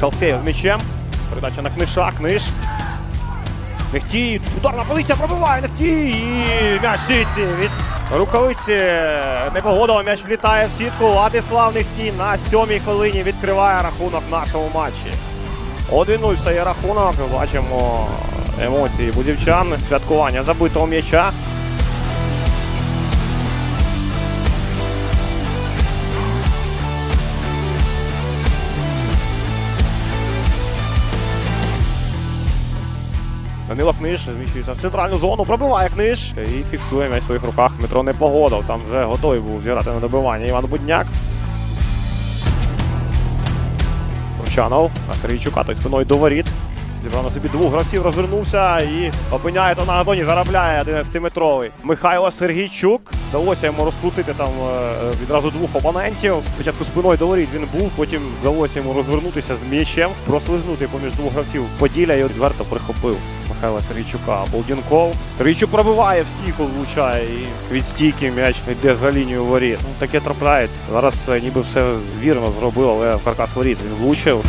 Шалфеєв м'ячем. Передача на книша. Книж. Нехтій. Ударна позиція пробиває. Нехтій. І м'яч сітці від рукавиці. Не погодила. М'яч влітає в сітку. Владислав Нехтій на сьомій хвилині відкриває рахунок нашому матчі. 1-0 стає рахунок. Бачимо емоції будівчан. Святкування забитого м'яча. Данило Книж зміщується в центральну зону, пробиває книж і фіксує м'яч в своїх руках. Дмитро не погодив. Там вже готовий був зіграти на добивання. Іван Будняк. Ручанов. А Сергійчука, той спиною до воріт. Зібрав на собі двох гравців, розвернувся і опиняється на газоні, заробляє 11-метровий. Михайло Сергійчук. Вдалося йому розкрутити там е, відразу двох опонентів. Спочатку спиною до воріт він був, потім вдалося йому розвернутися з м'ячем, прослизнути поміж двох гравців Поділля і відверто прихопив Михайла Сергійчука. Болдінков. Сергійчук пробиває в стійку, влучає і від стійки м'яч йде за лінію воріт. Ну, таке трапляється. Зараз е, ніби все вірно зробив, але каркас воріт він влучив.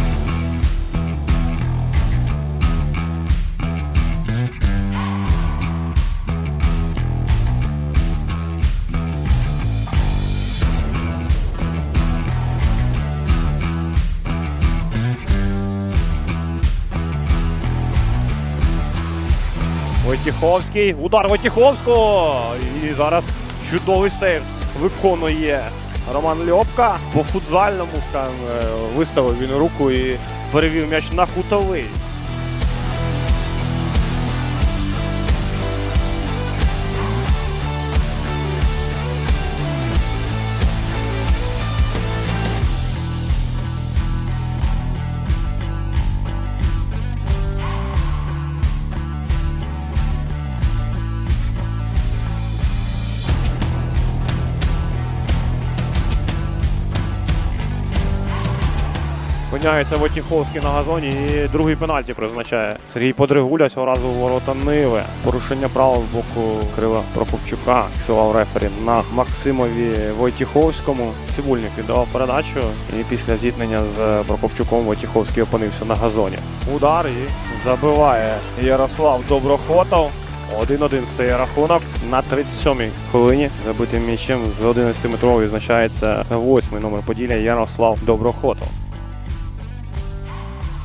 Войтіховський. Удар Войтіховського. І зараз чудовий сейв виконує Роман Льопка. По футзальному там е, виставив він руку і перевів м'яч на кутовий. Опиняється Войтіховський на газоні і другий пенальті призначає. Сергій Подригуля цього разу у ворота Ниви. Порушення права з боку крила Прокопчука. Фіксував рефері на Максимові Войтіховському. Цибульник віддавав передачу. І після зіткнення з Прокопчуком Войтіховський опинився на газоні. Удар і забиває Ярослав Доброхотов. 1-1 стає рахунок на 37-й хвилині. Забитим м'ячем з 11-метрової відзначається восьмий номер Поділля Ярослав Доброхотов.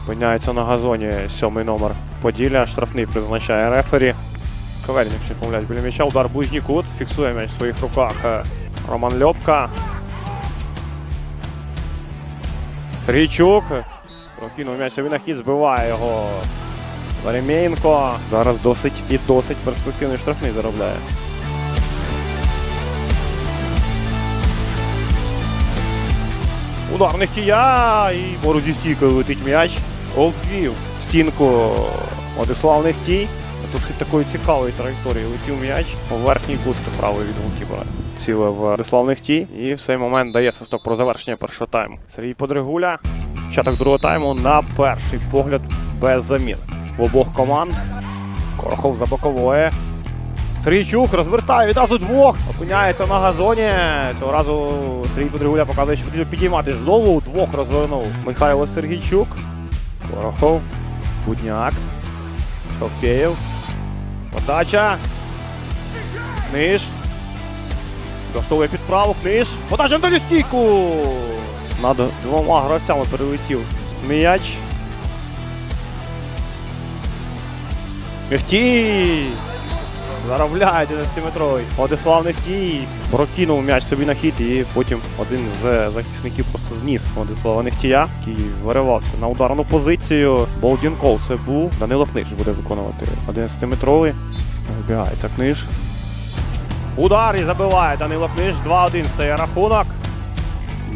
Опиняється на газоні сьомий номер Поділля. Штрафний призначає рефері. Ковельник ще помиляють біля м'яча. Удар ближній кут. Фіксує м'яч в своїх руках е, Роман Льопка. Сергійчук. Прокинув м'яч на хід, збиває його Веремєнко. Зараз досить і досить перспективний штрафний заробляє. Удар Нехтія і поруч зі летить м'яч. Обвів стінку Владислав Нехтій. Досить такої цікавої траєкторії летів м'яч. У верхній кут правий від голкіпера. Цілив Владислав Нехтій. І в цей момент дає свисток про завершення першого тайму. Сергій Подригуля. Початок другого тайму на перший погляд без замін. В обох команд. Корохов за бокової. Сергійчук розвертає відразу двох. Опиняється на газоні. Цього разу Сергій Подригуля показує, що потрібно підійматись знову. Двох розвернув Михайло Сергійчук. Порохов. Будняк. Шалфеєв. Подача. Книж. Влаштовує підправу. Книж. Подача на стійку. Над двома гравцями перелетів м'яч. Мехтій! Заробляє 11-метровий. Владислав Нехтій прокинув м'яч собі на хід і потім один з захисників просто зніс Владислава Нехтія, який виривався на ударну позицію. Болдінков це був. Данило Книж буде виконувати 11-метровий. Вибігається Книж. Удар і забиває Данило Книж. 2-1 стає рахунок.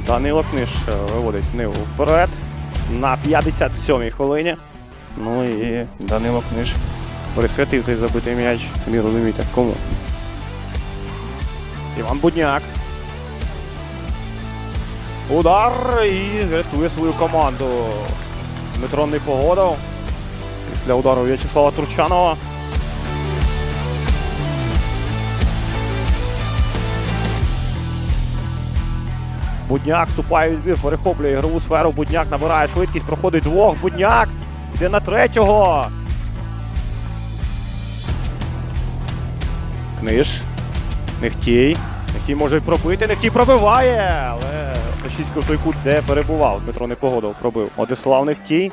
Данило Книж е, виводить Ниву вперед на 57-й хвилині. Ну і Данило Книж присвятив цей забитий м'яч. Самі розумієте, кому. Іван Будняк. Удар і рятує свою команду. Дмитро Непогодов. Після удару В'ячеслава Турчанова. Будняк вступає у збір, перехоплює ігрову сферу. Будняк набирає швидкість, проходить двох. Будняк йде на третього. Книж. Нехтій. Нехтій може пробити. Нехтій пробиває. Але Російський той кут, де перебував. Дмитро Непогодов пробив. Одислав Нехтій.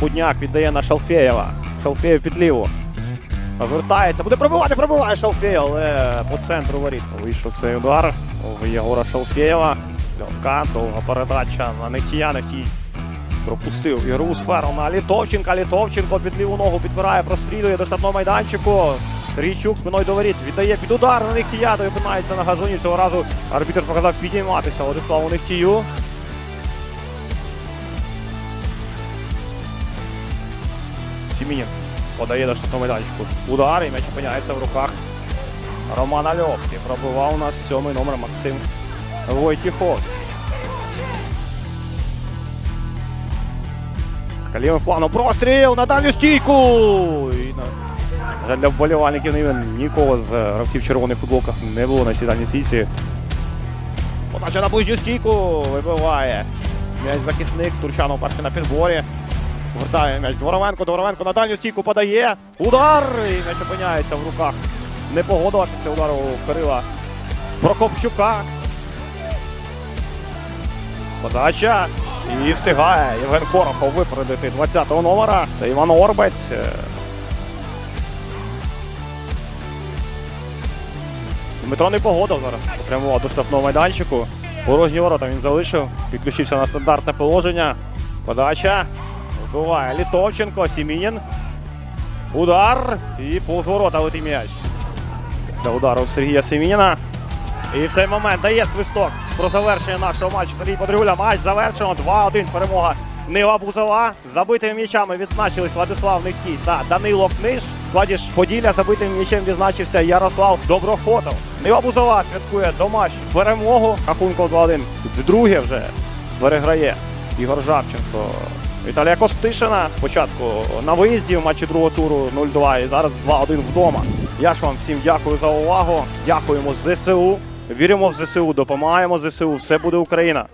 Будняк віддає на Шалфеєва. Шалфеєв під ліву. Розвертається, буде пробивати, пробиває Шалфеєв, але по центру воріт. Вийшов цей удар у Єгора Шалфеєва. Легка, довга передача на Нехтія. Нехтій пропустив ігрову сферу на Літовченка. Літовченко під ліву ногу підбирає, прострілює до штатного майданчику. Сергійчук спиною до воріт. Віддає під удар на Нехтія, той опинається на газоні. Цього разу арбітр показав підійматися Владиславу Нехтію. Сімінін подає до штатного майданчику. Удар і м'яч опиняється в руках Романа Льовки. Пробивав у нас сьомий номер Максим Войтіховський. Лівим фланом простріл на дальню стійку! І на... для вболівальників Нивен нікого з гравців червоних футболках не було на цій дальній стійці. Подача на ближню стійку вибиває. М'яч захисник Турчанов перший на підборі. Вертає м'яч Дворовенко, Дворовенко на дальню стійку подає. Удар! І м'яч опиняється в руках. Непогодова після удару Кирила Прокопчука. Подача. І встигає Євген Корохов випередити 20-го номера. Це Іван Орбець. Дмитро Непогодов зараз попрямував до штрафного майданчику. Порожні ворота він залишив. Підключився на стандартне положення. Подача. Вбиває Літовченко, Сімінін. Удар. І повз ворота летить м'яч. Після удару Сергія Семініна. І в цей момент дає свисток про завершення нашого матчу. Сергій Подрюля. Матч завершено. 2-1 перемога Нива Бузова. Забитими м'ячами відзначились Владислав Нехтій та Данило Книж. В складі ж Поділля забитим м'ячем відзначився Ярослав Доброхотов. Нива Бузова святкує домашню перемогу. Рахунком 2-1. Вдруге вже переграє Ігор Жабченко. Віталія Костишина спочатку на виїзді в матчі другого туру 0-2 і зараз 2-1 вдома. Я ж вам всім дякую за увагу. Дякуємо ЗСУ. Віримо в ЗСУ, допомагаємо ЗСУ. Все буде Україна.